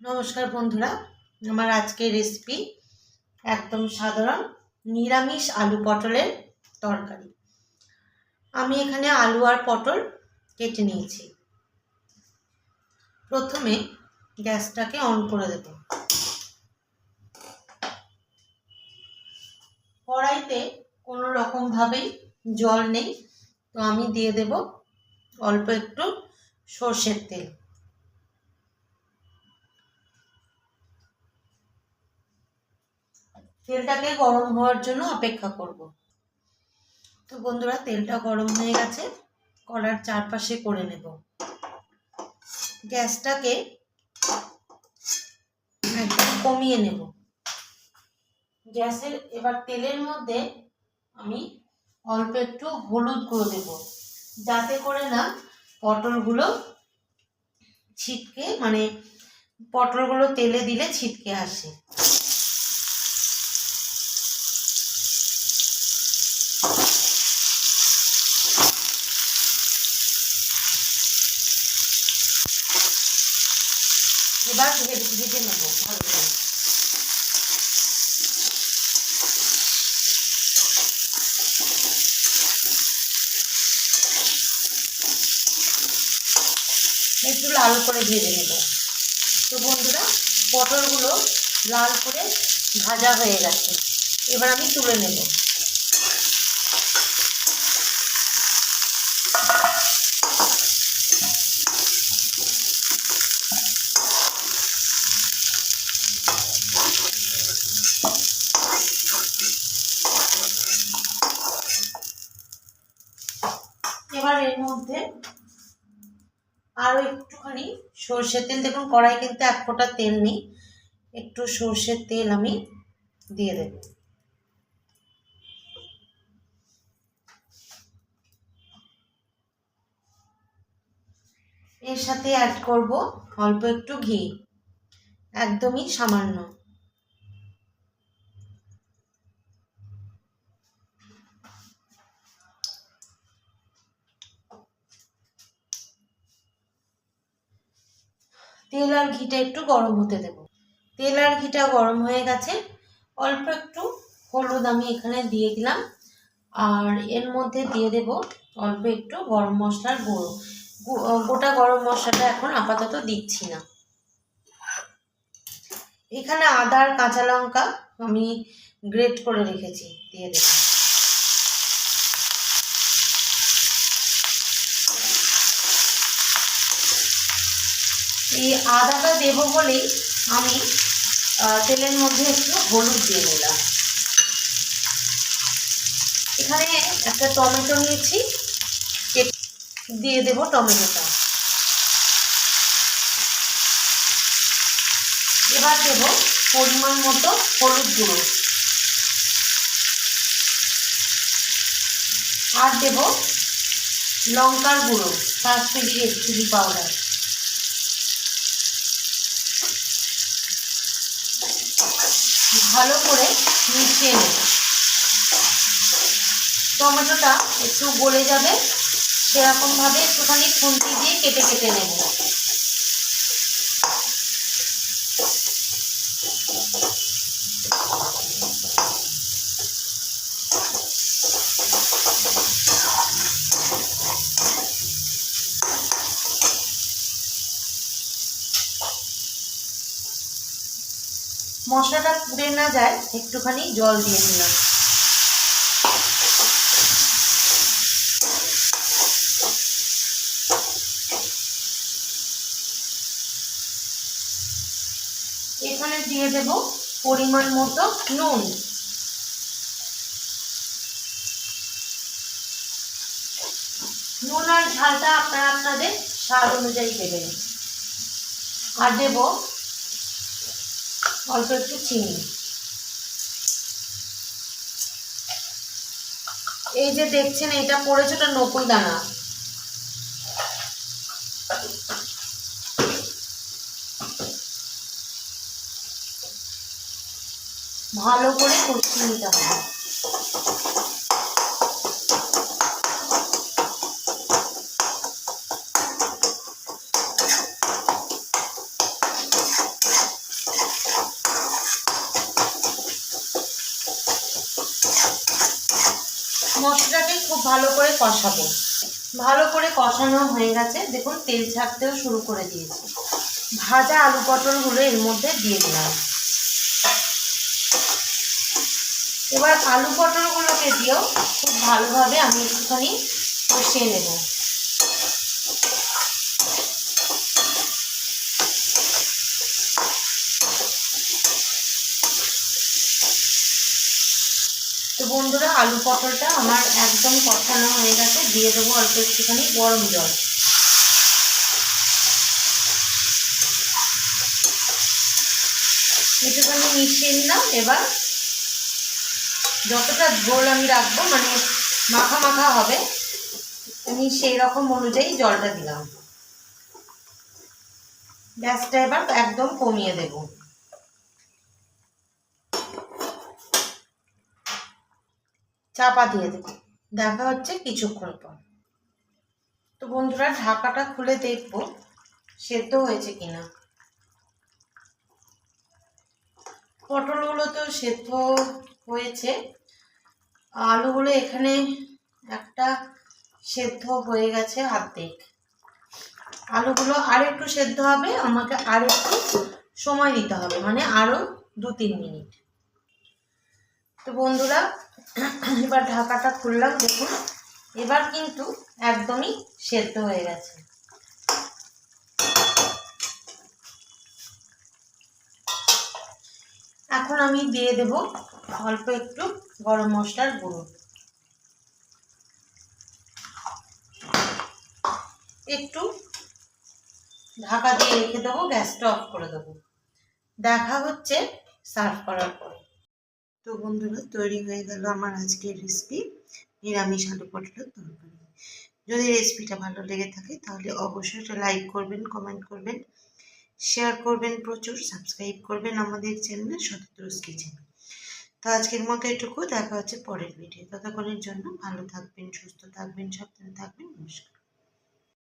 নমস্কার বন্ধুরা, আমার আজকের রেসিপি একদম সাধারণ নিরামিষ আলু পটলের তরকারি। আমি এখানে আলু আর পটল কেটে নিয়েছি। প্রথমে গ্যাসটাকে অন করে দেব। কড়াইতে কোনো রকমভাবেই জল নেই, তো আমি দিয়ে দেব অল্প একটু সর্ষের তেল। তেলটাকে গরম হওয়ার জন্য অপেক্ষা করব। তো বন্ধুরা, তেলটা গরম হয়ে গেছে। কড়ার চারপাশে করে নেব। গ্যাসটাকে একদম কমিয়ে নেব। গ্যাসের, এবার তেলের মধ্যে আমি অল্প একটু হলুদ গুঁড়ো দেব। যাতে করে না পটলগুলো ছিটকে মানে পটলগুলো তেলে দিলে ছিটকে আসে। এবার ভেজে নেব ভালো করে একটু লাল করে ভেজে নেব। তো বন্ধুরা, পটলগুলো লাল করে ভাজা হয়ে গেছে। এবার আমি তুলে নেব। এবার এর মধ্যে আরও একটুখানি সর্ষের তেল, দেখুন কড়াই কিন্তু এক ফোঁটা তেল নেই, একটু সর্ষের তেল আমি দিয়ে দেব। এর সাথে অ্যাড করব অল্প একটু ঘি, একদমই সামান্য। তেল আর ঘিটা একটু গরম হতে দেব। তেল আর ঘিটা গরম হয়ে গেছে। অল্প একটু হলুদ আমি এখানে দিয়ে দিলাম। আর এর মধ্যে দিয়ে দেব অল্প একটু গরম মশলার গুঁড়ো। গোটা গরম মশলাটা এখন আপাতত দিচ্ছি না। এখানে আদার কাঁচা লঙ্কা আমি গ্রেট করে রেখেছি, দিয়ে দেব। এই আদাটা দেবো বলেই আমি তেলের মধ্যে একটু হলুদ দিয়ে নিলাম এখানে একটা টমেটো নিয়েছি দিয়ে দেব টমেটোটা। এবার দেব পরিমাণ মতো হলুদ গুঁড়ো। আর দেব লঙ্কার গুঁড়ো, কাশ্মীরি চিলি পাউডার। ভালো করে মিশিয়ে নেব। টমেটোটা একটু গলে যাবে। সেরকমভাবে একটুখানি খুন্তি দিয়ে কেটে কেটে নেব। মশলাটা পুড়ে না যায়, একটুখানি জল দিয়ে দিলাম। এখানে দিয়ে দেব পরিমাণ মতো নুন। নুন আর ঝালটা আপনারা আপনাদের স্বাদ অনুযায়ী দেবেন। আর দেব অল্প একটু চিনি। এই যে দেখছেন এটা পড়েছে ওটা নকুল দানা। ভালো করে কষিয়ে নিতে হবে। মশলাটাকে খুব ভালো করে কষাবো। ভালো করে কষানো হয়ে গেছে। দেখুন, তেল ছাড়তেও শুরু করে দিয়েছি। ভাজা আলু পটলগুলো এর মধ্যে দিয়ে দিলাম। এবার আলু পটলগুলোকে দিয়েও খুব ভালোভাবে আমি একটুখানি কষিয়ে নেব। তো বন্ধুরা, আলু পটলটা আমার একদম কষানো হয়ে গেছে। দিয়ে দেবো অল্প একটুখানি গরম জল। একটুখানি মিশিয়ে নিলাম। এবার যতটা ঝোল আমি রাখব মানে মাখা মাখা হবে, আমি সেই রকম অনুযায়ী জলটা দিলাম। গ্যাসটা এবার একদম কমিয়ে দেব। চাপা দিয়ে দেব। দেখা হচ্ছে কিছুক্ষণ পর। তো বন্ধুরা, ঢাকাটা খুলে দেখব, সেদ্ধ হয়েছে কিনা। পটলগুলো তো সেদ্ধ হয়েছে। আলুগুলো এখানে একটা সেদ্ধ হয়ে গেছে অর্ধেক। আলুগুলো আর একটু সেদ্ধ হবে, আমাকে আর একটু সময় দিতে হবে মানে আরও দু তিন মিনিট। তো বন্ধুরা এবার ঢাকাটা খুললাম, দেখুন। এবার কিন্তু একদমই সেদ্ধ হয়ে গেছে। এখন আমি দিয়ে দেব অল্প একটু গরম মশলার গুঁড়ো। একটু ঢাকা দিয়ে রেখে দেবো, গ্যাসটা অফ করে দেবো। দেখা হচ্ছে সার্ভ করার পরে। তো বন্ধুরা, তৈরি হয়ে গেল আমার আজকের রেসিপি নিরামিষ আলু পটলের তরকারি। যদি রেসিপিটা ভালো লেগে থাকে, তাহলে অবশ্যই একটা লাইক করবেন কমেন্ট করবেন। শেয়ার করবেন প্রচুর সাবস্ক্রাইব করবেন আমাদের চ্যানেলে শতদ্রুস কিচেন তো আজকের মতো এটুকু, দেখা হচ্ছে পরের ভিডিও ততক্ষণের জন্য ভালো থাকবেন, সুস্থ থাকবেন, সাবধানে থাকবেন, নমস্কার।